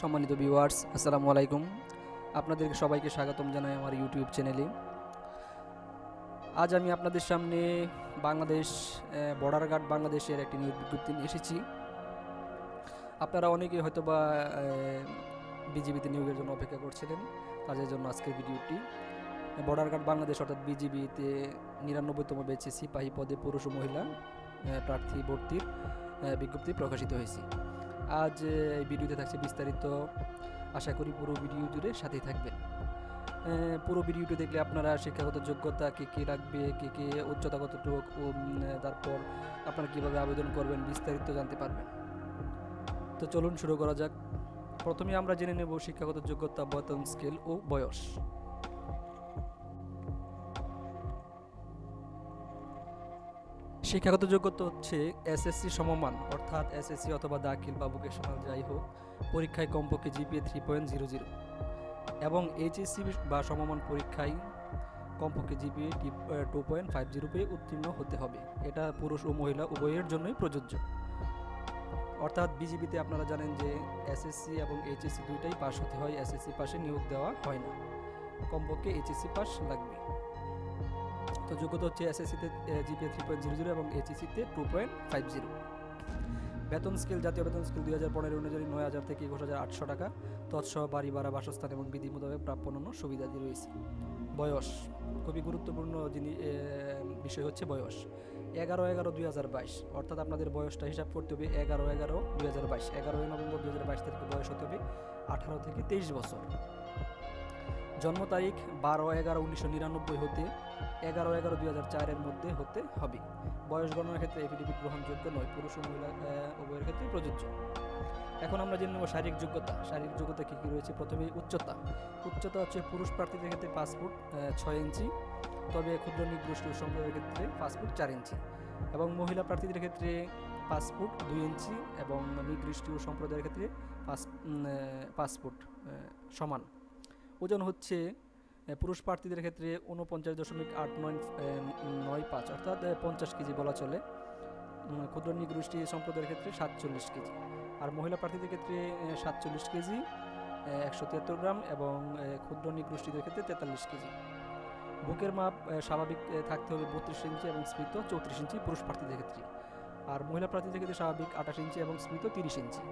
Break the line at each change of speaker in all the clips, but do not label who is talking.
সম্মানিত ভিউয়ার্স আসসালামু আলাইকুম। আপনাদেরকে সবাইকে স্বাগতম জানাই আমার ইউটিউব চ্যানেলে আজ আমি আপনাদের সামনে বাংলাদেশ বর্ডার গার্ড বাংলাদেশের একটি নিয়োগ বিজ্ঞপ্তি নিয়ে এসেছি। আপনারা অনেকে হয়তো বা বিজিবিতে নিয়োগের জন্য অপেক্ষা করছিলেন তাদের জন্য আজকের ভিডিওটি। বর্ডার গার্ড বাংলাদেশ অর্থাৎ বিজিবিতে নিরানব্বইতম বেচে সিপাহী পদে পুরুষ ও মহিলা প্রার্থী ভর্তির বিজ্ঞপ্তি প্রকাশিত হয়েছে। আজ এই ভিডিওতে থাকছে বিস্তারিত। আশা করি পুরো ভিডিও জুড়ে সাথেই থাকবেন পুরো ভিডিওটি দেখলে আপনারা শিক্ষাগত যোগ্যতা, কে কে রাখবে, কে কে উচ্চতা কতটুক তারপর আপনারা কীভাবে আবেদন করবেন বিস্তারিত জানতে পারবেন। তো চলুন শুরু করা যাক। প্রথমে আমরা জেনে নেব শিক্ষাগত যোগ্যতা, বেতন, স্কেল ও বয়স। শিক্ষাগত যোগ্যতা হচ্ছে এসএসসি সমমান, অর্থাৎ এসএসসি অথবা দাখিল বা ভোকেশনাল যাই হোক, পরীক্ষায় কমপক্ষে GPA three point zero zero এবং এইচএসসি বা সমমান পরীক্ষায় কমপক্ষে GPA two point five zero পেয়ে উত্তীর্ণ হতে হবে। এটা পুরুষ ও মহিলা উভয়ের জন্যই প্রযোজ্য। অর্থাৎ বিজিবিতে আপনারা জানেন যে এসএসসি এবং এইচএসসি দুইটাই পাস হতে হয়, এসএসসি পাশে নিয়োগ দেওয়া হয় না। কমপক্ষে এইচএসসি পাস লাগবে। তো যোগ্যতা হচ্ছে এসএসসিতে GPA three point zero zero এবং এইচএসসিতে টু পয়েন্ট ফাইভ জিরো বেতন স্কেল জাতীয় বেতন স্কেল দুই হাজার পনেরো অনুযায়ী নয় হাজার থেকে একুশ হাজার আটশো টাকা। তৎসহ বাড়ি ভাড়া, বাসস্থান এবং বিধি মোতাবেক প্রাপ্য অন্য সুবিধাদি রয়েছে। বয়স, খুবই গুরুত্বপূর্ণ জিনিস বিষয় হচ্ছে বয়স। এগারো এগারো দুই হাজার বাইশ, অর্থাৎ আপনাদের বয়সটা হিসাব করতে হবে এগারো এগারো দুই হাজার বাইশ। এগারোই নভেম্বর দুই হাজার বাইশ তারিখে বয়স হতে হবে আঠারো থেকে তেইশ বছর। জন্ম তারিখ বারো এগারো উনিশশো নিরানব্বই হতে এগারো এগারো দুই হাজার চারের মধ্যে হতে হবে। বয়স গণনার ক্ষেত্রে এফিডেভিট গ্রহণযোগ্য নয়, পুরুষ ও মহিলা উভয়ের ক্ষেত্রে প্রযোজ্য। এখন আমরা জেনে নেব শারীরিক যোগ্যতা। শারীরিক যোগ্যতা কী কী রয়েছে? প্রথমে উচ্চতা। উচ্চতা হচ্ছে পুরুষ প্রার্থীদের ক্ষেত্রে পাঁচ ফুট ছয় ইঞ্চি। তবে ক্ষুদ্র নিগোষ্ঠী সম্প্রদায়ের ক্ষেত্রে পাঁচ ফুট চার ইঞ্চি। এবং মহিলা প্রার্থীদের ক্ষেত্রে পাঁচ ফুট দুই ইঞ্চি এবং নিগৃষ্টি সম্প্রদায়ের ক্ষেত্রে পাঁচ ফুট সমান। ওজন হচ্ছে পুরুষ প্রার্থীদের ক্ষেত্রে উনপঞ্চাশ দশমিক আট নয় নয় পাঁচ, অর্থাৎ পঞ্চাশ কেজি বলা চলে। ক্ষুদ্র নিগোষ্ঠী সম্প্রদায়ের ক্ষেত্রে সাতচল্লিশ কেজি। আর মহিলা প্রার্থীদের ক্ষেত্রে সাতচল্লিশ কেজি একশো তিয়াত্তর গ্রাম এবং ক্ষুদ্র নিগোষ্ঠীদের ক্ষেত্রে তেতাল্লিশ কেজি। বুকের মাপ স্বাভাবিক থাকতে হবে বত্রিশ ইঞ্চি এবং স্মৃত চৌত্রিশ ইঞ্চি পুরুষ প্রার্থীদের ক্ষেত্রে। আর মহিলা প্রার্থীদের ক্ষেত্রে স্বাভাবিক আঠাশ ইঞ্চি এবং স্মৃত তিরিশ ইঞ্চি।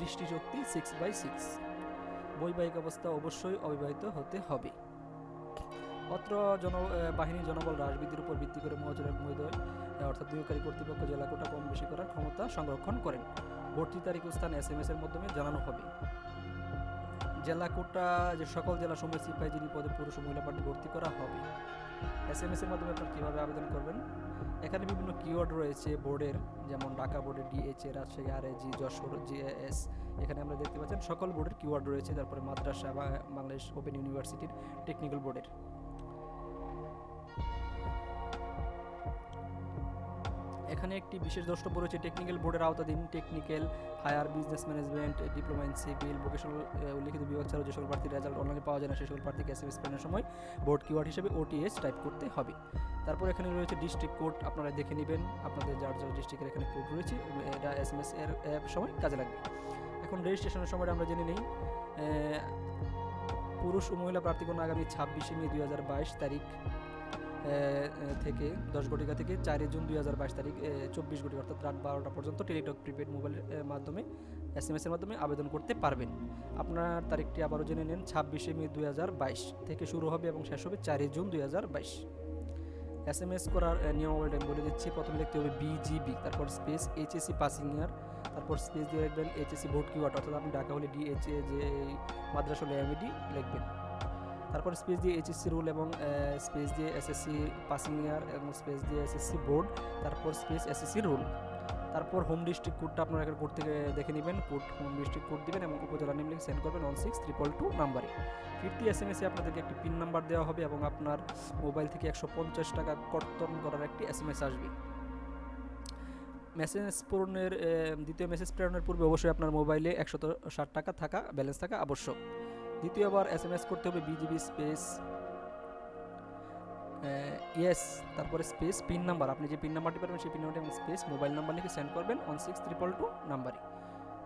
দৃষ্টিশক্তি সিক্স বাই সিক্স বৈবাহিক অবস্থা অবশ্যই অবিবাহিত হতে হবে। অত্র জন আহ, বাহিনী জনবল হ্রাস বৃদ্ধির উপর ভিত্তি করে মহাজনের মহোদয় অর্থাৎ নিয়োগকারী কর্তৃপক্ষ জেলা কোটা কম বেশি করার ক্ষমতা সংরক্ষণ করেন। ভর্তি তারিখ স্থান এস এম এর মাধ্যমে জানানো হবে। জেলা কোটা যে সকল জেলা সময় সিপাহীজিরি পদে পুরুষ মহিলা প্রার্থী ভর্তি করা হবে। এস এম এর মাধ্যমে আপনারা কীভাবে আবেদন করবেন? এখানে বিভিন্ন কিওয়ার্ড রয়েছে বোর্ডের যেমন ঢাকা বোর্ডের ডিএচএ রাজশাহী আর জি যশোর জিএএস এখানে আমরা দেখতে পাচ্ছেন সকল বোর্ডের কিওয়ার্ড রয়েছে, তারপরে মাদ্রাসা বা বাংলাদেশ ওপেন ইউনিভার্সিটির টেকনিক্যাল বোর্ডের এখানে একটি বিশেষ দ্রষ্টব্য রয়েছে টেকনিক্যাল বোর্ডের আওতাধীন technical higher business management diploma in civil vocational উল্লিখিত বিভাগ ছাড়াও যে সকল প্রার্থীর রেজাল্ট অনলাইনে পাওয়া যায় না, সে সকল প্রার্থীকে এস এম এস প্যানের সময় বোর্ড কিওয়ার্ড হিসেবে ওটিএস টাইপ করতে হবে। তারপর এখানে রয়েছে ডিস্ট্রিক্ট কোড আপনারা দেখে নেবেন, আপনাদের যার যার ডিস্ট্রিক্টের এখানে কোড রয়েছে, এটা এস এম এস এর সময় কাজে লাগবে। এখন রেজিস্ট্রেশনের সময় আমরা জেনে নিই। পুরুষ ও মহিলা প্রার্থীগণ আগামী ছাব্বিশে মে দুই হাজার বাইশ তারিখ। থেকে দশ ঘটিকা থেকে চারই জুন দুই হাজার বাইশ তারিখ চব্বিশ ঘটি অর্থাৎ রাত বারোটা পর্যন্ত টেলিটক প্রিপেড মোবাইলের মাধ্যমে, এস এম এসের মাধ্যমে আবেদন করতে পারবেন। আপনার তারিখটি আবারও জেনে নিন, ছাব্বিশে মে দুই হাজার বাইশ থেকে শুরু হবে এবং শেষ হবে চারই জুন দুই হাজার বাইশ। এস এম এস করার নিয়মাবলীটা আমি বলে দিচ্ছি, প্রথমে লিখতে হবে বিজিবি তারপর স্পেস এইচএসসি পাসিং ইয়ার, তারপর স্পেস দিয়ে লিখবেন এইচএসসি ভোট কিওয়ার্ড অর্থাৎ আপনি ডাকা হলে ডিএচএ যে মাদ্রাসা হলে এমইডি লিখবেন। তারপর স্পেস দিয়ে এইচএসসি রুল এবং স্পেস দিয়ে এসএসসি পাসিং ইয়ার এবং স্পেস দিয়ে এসএসসি বোর্ড তারপর স্পেস এসএসসি রুল তারপর হোম ডিস্ট্রিক্ট কোডটা আপনারা এখানে কোড থেকে দেখে নেবেন। কোড হোম ডিস্ট্রিক্ট কোড দিবেন এবং উপজেলা নেম লিখে সেন্ড করবেন ওয়ান সিক্স ট্রিপল টু নাম্বারে ফিফটি এস এম এসে আপনাদেরকে একটি পিন নাম্বার দেওয়া হবে এবং আপনার মোবাইল থেকে একশো পঞ্চাশ টাকা কর্তন করার একটি এস এম এস আসবে। মেসেজ পূরণের দ্বিতীয় মেসেজ প্রেরণের পূর্বে অবশ্যই আপনার মোবাইলে একশত ষাট টাকা থাকা ব্যালেন্স থাকা আবশ্যক। দ্বিতীয়বার এস এম এস করতে হবে বিজিবি স্পেস ইয়েস তারপরে স্পেস পিন নাম্বার আপনি যে পিন নাম্বারটি পাবেন সেই পিন নাম্বারটি এবং স্পেস মোবাইল নাম্বার লিখে সেন্ড করবেন ওয়ান সিক্স ট্রিপল টু নাম্বারে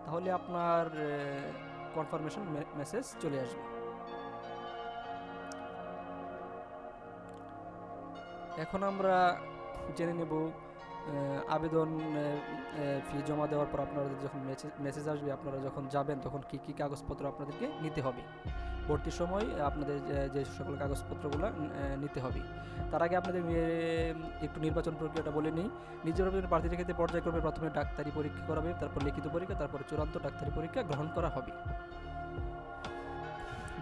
তাহলে আপনার কনফার্মেশন মেসেজ চলে আসবে। এখন আমরা জেনে নেব আবেদন ফি জমা দেওয়ার পর আপনাদের যখন মেসেজ আসবে, আপনারা যখন যাবেন, তখন কি কি কাগজপত্র আপনাদেরকে নিতে হবে? ভর্তির সময় আপনাদের যে- সকল কাগজপত্রগুলো নিতে হবে। তার আগে আপনাদের একটু নির্বাচন প্রক্রিয়াটা বলে নিই। নিজের আবেদন প্রার্থীদের ক্ষেত্রে পর্যায়ক্রমে প্রথমে ডাক্তারি পরীক্ষা করাবে তারপর লিখিত পরীক্ষা, তারপর চূড়ান্ত ডাক্তারি পরীক্ষা গ্রহণ করা হবে।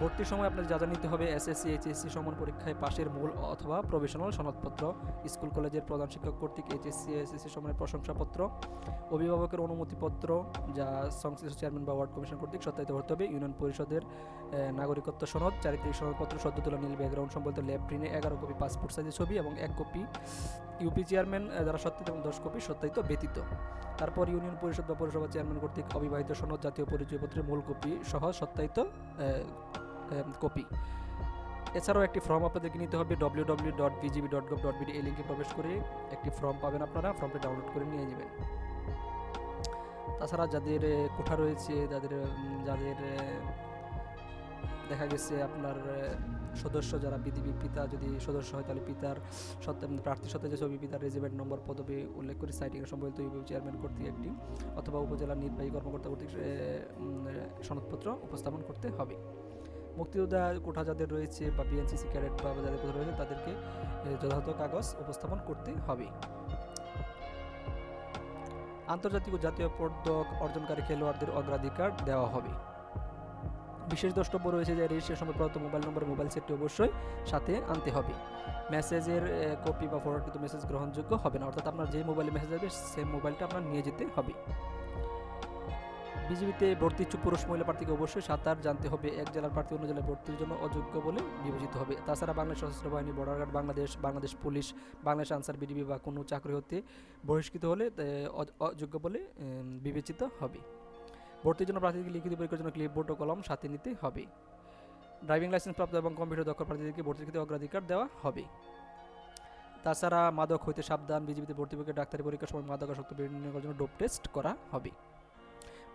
ভর্তির সময় আপনাদের যা যা নিতে হবে এসএসসি এইচএসসি সমান পরীক্ষায় পাশের মূল অথবা প্রবেশনাল সনদপত্র, স্কুল, কলেজের প্রধান শিক্ষক কর্তৃক এইচএসসি এসএসসি সমানের প্রশংসাপত্র, অভিভাবকের অনুমতিপত্র, যা সংশ্লিষ্ট চেয়ারম্যান বা ওয়ার্ড কমিশন কর্তৃক সত্যায়িত করতে হবে, ইউনিয়ন পরিষদের নাগরিকত্ব সনদ, চারিত্রিক সনদপত্র, সদ্য তোলা নীল ব্যাকগ্রাউন্ড সম্বলিত ল্যাব প্রিন্টে এগারো কপি পাসপোর্ট সাইজের ছবি এবং এক কপি ইউপি চেয়ারম্যান দ্বারা সত্যায়িত এবং দশ কপি সত্যায়িত ব্যতীত। তারপর ইউনিয়ন পরিষদ বা পৌরসভা চেয়ারম্যান কর্তৃক অবিবাহিত সনদ, জাতীয় পরিচয়পত্রের মূল কপি সহ সত্যায়িত কপি এছাড়াও একটি ফর্ম আপনাদেরকে নিতে হবে W W dot BGB dot gov dot BD এই লিঙ্কে প্রবেশ করে একটি ফর্ম পাবেন আপনারা ফর্মটি ডাউনলোড করে নিয়ে যাবেন। তাছাড়া যাদের কোঠা রয়েছে, যাদের যাদের দেখা গেছে আপনার সদস্য যারা বিধিবি পিতা, যদি সদস্য হয় তাহলে পিতার প্রার্থীর সাথে যে ছবি, পিতার রেজিমেন্ট নম্বর পদবি উল্লেখ করে সাইটিং সম্বলিত চেয়ারম্যান কর্তৃক একটি অথবা উপজেলা নির্বাহী কর্মকর্তা কর্তৃক সনদপত্র উপস্থাপন করতে হবে। মুক্তিযোদ্ধা কোঠা যাদের রয়েছে বা বিএনসিসি ক্যাডেট বা যাদের কোঠা রয়েছে, তাদেরকে যথাযথ কাগজ উপস্থাপন করতে হবে। আন্তর্জাতিক ও জাতীয় পদক অর্জনকারী খেলোয়াড়দের অগ্রাধিকার দেওয়া হবে। বিশেষ দ্রষ্টব্য রয়েছে যে রেজিস্ট্রেশন প্রদত্ত মোবাইল নম্বর, মোবাইল সেটটি অবশ্যই সাথে আনতে হবে। মেসেজের কপি বা ফরওয়ার্ড কিন্তু মেসেজ গ্রহণযোগ্য হবে না। অর্থাৎ আপনার যে মোবাইলে মেসেজ আসবে সেই মোবাইলটা আপনার নিয়ে যেতে হবে। বিজেপিতে ভর্তি ইচ্ছুক পুরুষ মহিলা প্রার্থীকে অবশ্যই সাঁতার জানতে হবে। এক জেলার প্রার্থী অন্য জেলায় ভর্তির জন্য অযোগ্য বলে বিবেচিত হবে। তাছাড়া বাংলাদেশ সশস্ত্র বাহিনী border guard Bangladesh Bangladesh police, Bangladesh Ansar BDB বা কোনো চাকরি হতে বহিষ্কৃত হলে অযোগ্য বলে বিবেচিত হবে। ভর্তির জন্য প্রার্থীকে লিখিত পরীক্ষার জন্য ক্লিপবোর্ড ও কলম সাথে নিতে হবে। ড্রাইভিং লাইসেন্স প্রাপ্ত এবং কম্পিউটার দক্ষ প্রার্থীদেরকে ভর্তির ক্ষেত্রে অগ্রাধিকার দেওয়া হবে। তাছাড়া মাদক হইতে সাবধান, বিজেপিতে ভর্তি পরীক্ষা ডাক্তারি পরীক্ষার সময় মাদকাসক্ত করার জন্য ডোপ টেস্ট করা হবে।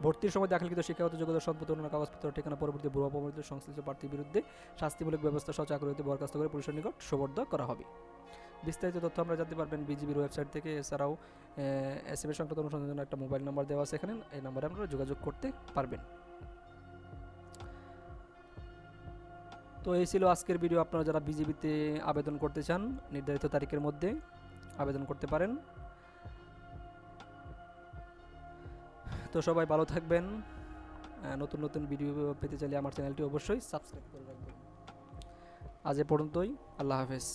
ভর্তির সময় দাখিলকৃত শিক্ষাগত যোগ্যতা সম্পত্তি, অন্যান্য কাগজপত্র, ঠিকানা, পরবর্তী ভুয়া প্রমাণিত সংশ্লিষ্ট প্রার্থীর বিরুদ্ধে শাস্তিমূলক ব্যবস্থা সহ চাকরি হতে বরখাস্ত করে পুলিশের নিকট সোবর্দ করা হবে। বিস্তারিত তথ্য আমরা জানতে পারবেন বিজিবির ওয়েবসাইট থেকে। এছাড়াও এস এম এস সংক্রান্ত অনুসন্ধানের জন্য একটা মোবাইল নাম্বার দেওয়া আছে এখানে। এই নাম্বারে আপনারা যোগাযোগ করতে পারবেন। তো এই ছিল আজকের ভিডিও। আপনারা যারা বিজিবিতে আবেদন করতে চান, নির্ধারিত তারিখের মধ্যে আবেদন করতে পারেন। তো সবাই ভালো থাকবেন। নতুন নতুন ভিডিও পেতে চাইলে আমার চ্যানেলটি অবশ্যই সাবস্ক্রাইব করে রাখবেন। আজ এ পর্যন্তই, আল্লাহ হাফেজ।